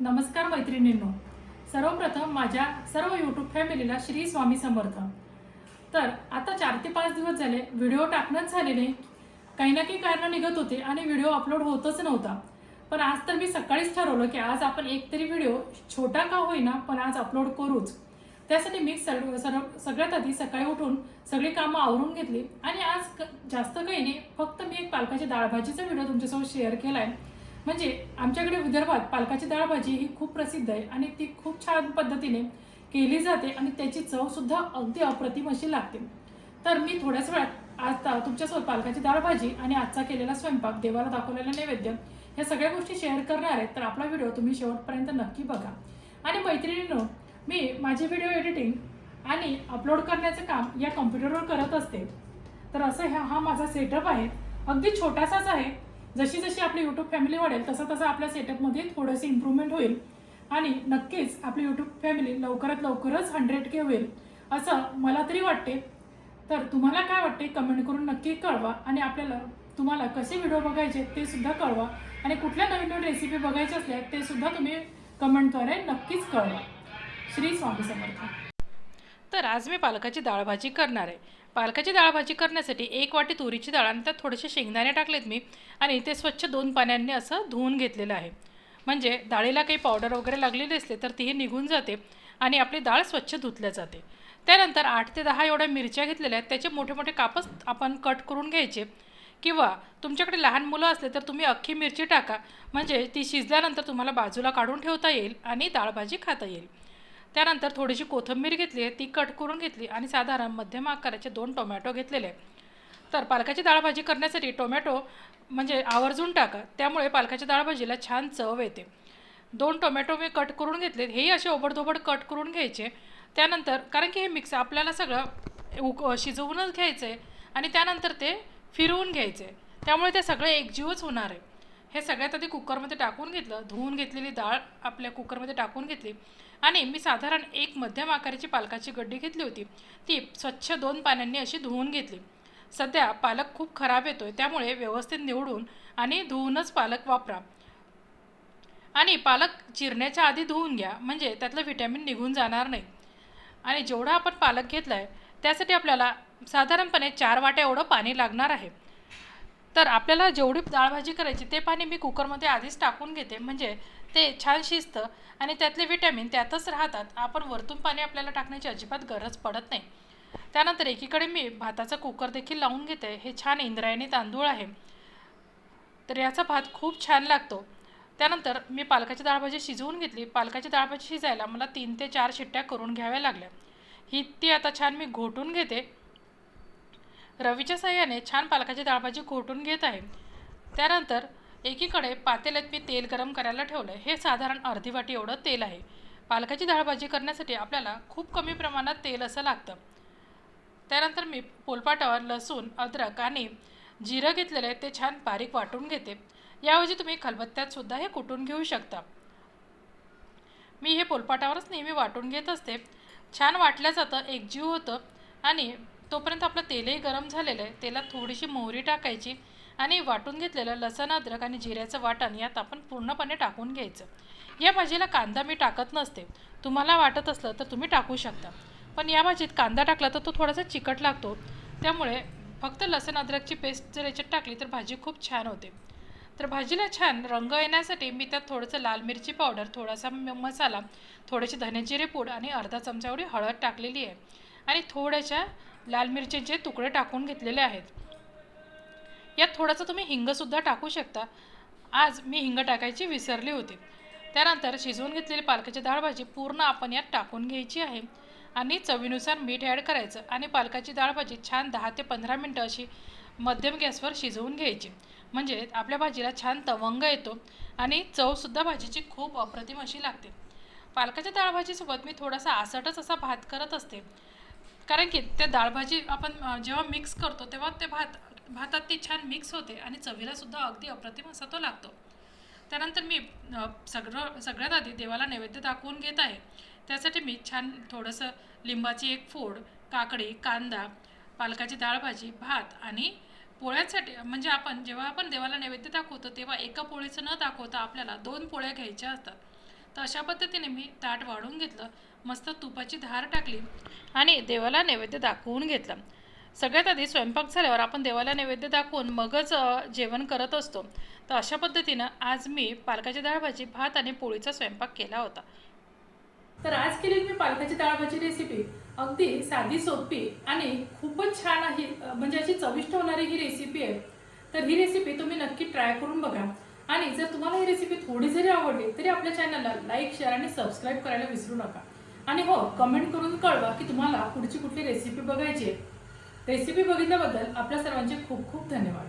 नमस्कार मैत्रिणींनो. सर्वप्रथम माझ्या सर्व यूट्यूब फॅमिलीला श्री स्वामी समर्थ. तर आता चार ते पाच दिवस झाले व्हिडिओ टाकणंच झाले नाही. काही ना काही कारणं निघत होते आणि व्हिडिओ अपलोड होतच नव्हता. पण आज तर मी सकाळीच ठरवलं की आज आपण एक तरी व्हिडिओ छोटा का होईना पण आज अपलोड करूच. त्यासाठी मी सर्व सर्व सगळ्यात आधी सकाळी उठून सगळी कामं आवरून घेतली आणि आज क- जास्त काही नाही फक्त मी एक पालकाची डाळभाजीचा व्हिडिओ तुमच्यासोबत शेअर केला आहे म्हणजे आमच्याकडे विदर्भात पालकाची डाळ भाजी ही खूप प्रसिद्ध आहे आणि ती खूप छान पद्धतीने केली जाते आणि त्याची चवसुद्धा अगदी अप्रतिम अशी लागते. तर मी थोड्याच वेळात आज तुमच्यासोबत पालकाची डाळ भाजी आणि आजचा केलेला स्वयंपाक देवाला दाखवलेला नैवेद्य ह्या सगळ्या गोष्टी शेअर करणार आहेत तर आपला व्हिडिओ तुम्ही शेवटपर्यंत नक्की बघा. आणि मैत्रिणींनो मी माझे व्हिडिओ एडिटिंग आणि अपलोड करण्याचं काम या कम्प्युटरवर करत असते. तर असं ह्या हा माझा सेटअप आहे. अगदी छोटासाच आहे जशी जशी आपली यूट्यूब फॅमिली वाढेल तसं तसं आपल्या सेटअपमध्ये थोडंसं इम्प्रूव्हमेंट होईल. आणि नक्कीच आपली यूट्यूब फॅमिली लवकरात लवकरच हंड्रेड के होईल असं मला तरी वाटते. तर तुम्हाला काय वाटते? कमेंट करून नक्की कळवा आणि आपल्याला तुम्हाला कसे व्हिडिओ बघायचे ते सुद्धा कळवा. आणि कुठल्या नवीन नवीन रेसिपी बघायच्या असल्या ते सुद्धा तुम्ही कमेंटद्वारे नक्कीच कळवा. श्री स्वामी समर्थ. तर आज मी पालकाची डाळ भाजी करणार आहे. पालकाची डाळ भाजी करण्यासाठी एक वाटी तुरीची डाळ आणि त्यात थोडेसे शेंगदाणे टाकलेत मी आणि ते स्वच्छ दोन पाण्याने असं धुवून घेतलेलं आहे. म्हणजे डाळीला काही पावडर वगैरे लागलेली असले तर तीही निघून जाते आणि आपली डाळ स्वच्छ धुतल्या जाते. त्यानंतर आठ ते दहा एवढ्या मिरच्या घेतलेल्या आहेत. त्याचे मोठे मोठे कापच आपण कट करून घ्यायचे. किंवा तुमच्याकडे लहान मुलं असले तर तुम्ही अख्खी मिरची टाका. म्हणजे ती शिजल्यानंतर तुम्हाला बाजूला काढून ठेवता येईल आणि डाळ भाजी खाता येईल. त्यानंतर थोडीशी कोथिंबीर घेतली आहे ती कट करून घेतली आणि साधारण मध्यम आकाराचे दोन टोमॅटो घेतलेले. तर पालकाची डाळ भाजी करण्यासाठी टोमॅटो म्हणजे आवर्जून टाका त्यामुळे पालकाच्या डाळ भाजीला छान चव येते. दोन टोमॅटो मी कट करून घेतले हेही असे ओबडधोबड कट करून घ्यायचे. त्यानंतर कारण की हे मिक्स आपल्याला सगळं उक शिजवूनच घ्यायचं आहे आणि त्यानंतर ते फिरवून घ्यायचे त्यामुळे ते सगळे एकजीवच होणार आहे. हे सगळ्यात आधी कुकरमध्ये टाकून घेतलं. धुवून घेतलेली डाळ आपल्या कुकरमध्ये टाकून घेतली. आणि मी साधारण एक मध्यम आकाराची पालकाची गड्डी घेतली होती. ती स्वच्छ दोन पाण्यांनी अशी धुवून घेतली. सध्या पालक खूप खराब येतो आहे त्यामुळे व्यवस्थित निवडून आणि धुवूनच पालक वापरा. आणि पालक चिरण्याच्या आधी धुवून घ्या म्हणजे त्यातलं व्हिटॅमिन निघून जाणार नाही. आणि जेवढा आपण पालक घेतला आहे त्यासाठी आपल्याला साधारणपणे चार वाट्या एवढं पाणी लागणार आहे. तर आपल्याला जेवढी डाळ भाजी करायची ते पाणी मी कुकरमध्ये आधीच टाकून घेते. म्हणजे ते छान शिजतं आणि त्यातले विटॅमिन त्यातच राहतात. आपण वरतून पाणी आपल्याला टाकण्याची अजिबात गरज पडत नाही. त्यानंतर एकीकडे मी भाताचा कुकर देखील लावून घेते. हे छान इंद्रायणी तांदूळ आहे. तर याचा भात खूप छान लागतो. त्यानंतर मी पालकाची डाळभाजी शिजवून घेतली. पालकाची डाळभाजी शिजायला मला तीन ते चार शिट्ट्या करून घ्याव्या लागल्या. ही ती आता छान मी घोटून घेते. रवीच्या साह्याने छान पालकाची डाळभाजी घोटून घेत आहे. त्यानंतर एकीकडे पातेल्यात मी तेल गरम करायला ठेवलं. आहे हे साधारण अर्धी वाटी एवढं तेल आहे. पालकाची डाळभाजी करण्यासाठी आपल्याला खूप कमी प्रमाणात तेल असं लागतं. त्यानंतर मी पोलपाटावर लसूण अद्रक आणि जिरं घेतलेलं आहे ते छान बारीक वाटून घेते. याऐवजी तुम्ही खलबत्त्यातसुद्धा हे कुटून घेऊ शकता. मी हे पोलपाटावरच नेहमी वाटून घेत असते. छान वाटलं जातं एकजीव होतं आणि तोपर्यंत आपलं तेलही गरम झालेलं आहे. तेलात थोडीशी मोहरी टाकायची आणि वाटून घेतलेलं लसण अद्रक आणि जिऱ्याचं वाटण यात आपण पूर्णपणे टाकून घ्यायचं. या भाजीला कांदा मी टाकत नसते. तुम्हाला वाटत असलं तर तुम्ही टाकू शकता. पण या भाजीत कांदा टाकला तर तो थोडासा चिकट लागतो. त्यामुळे फक्त लसण अद्रकची पेस्ट जर याच्यात टाकली तर भाजी खूप छान होते. तर भाजीला छान रंग येण्यासाठी मी त्यात थोडंसं लाल मिरची पावडर थोडासा म- मसाला थोडेसे धने जिरे पूड आणि अर्धा चमचा एवढी हळद टाकलेली आहे. आणि थोड्याशा लाल मिरचीचे तुकडे टाकून घेतलेले आहेत. यात थोडंसं तुम्ही हिंगसुद्धा टाकू शकता. आज मी हिंग टाकायची विसरली होती. त्यानंतर शिजवून घेतलेली पालकाची डाळ भाजी पूर्ण आपण यात टाकून घ्यायची आहे. आणि चवीनुसार मीठ ॲड करायचं आणि पालकाची डाळ भाजी छान दहा ते पंधरा मिनटं अशी मध्यम गॅसवर शिजवून घ्यायची. म्हणजे आपल्या भाजीला छान तवंग येतो आणि चवसुद्धा भाजीची खूप अप्रतिम अशी लागते. पालकाच्या डाळ भाजीसोबत मी थोडासा आसटच असा भात करत असते. कारण की त्या डाळभाजी आपण जेव्हा मिक्स करतो तेव्हा ते भात भातात ती छान मिक्स होते आणि चवीला सुद्धा अगदी अप्रतिम असा तो लागतो. त्यानंतर मी सगळं सगळ्यात आधी देवाला नैवेद्य दाखवून घेत आहे. त्यासाठी मी छान थोडंसं लिंबाची एक फोड काकडी कांदा पालकाची डाळभाजी भात आणि पोळ्यांसाठी म्हणजे आपण जेव्हा आपण देवाला नैवेद्य दाखवतो तेव्हा एका पोळीचं न दाखवता आपल्याला दोन पोळ्या घ्यायच्या असतात. तर अशा पद्धतीने मी ताट वाढून घेतलं मस्त तुपाची धार टाकली आणि देवाला नैवेद्य दाखवून घेतलं. सगळ्यात आधी स्वयंपाक झाल्यावर आपण देवाला नैवेद्य दाखवून मगच जेवण करत असतो. तर अशा पद्धतीनं आज मी पालकाची डाळ भाजी भात आणि पोळीचा स्वयंपाक केला होता. तर आज केलेली मी पालकाची डाळ भाजी रेसिपी अगदी साधी सोपी आणि खूपच छान आहे. म्हणजे अशी चविष्ट होणारी ही रेसिपी आहे. तर ही रेसिपी तुम्ही नक्की ट्राय करून बघा. आणि जर तुम्हाला ही रेसिपी थोडी जरी आवडली तरी आपल्या चॅनलला लाईक शेअर आणि सबस्क्राईब करायला विसरू नका. आणि हो कमेंट करून कळवा की तुम्हाला पुढची कुठली रेसिपी बघायची आहे. रेसिपी बघितल्याबद्दल आपल्या सर्वांचे खूप खूप धन्यवाद.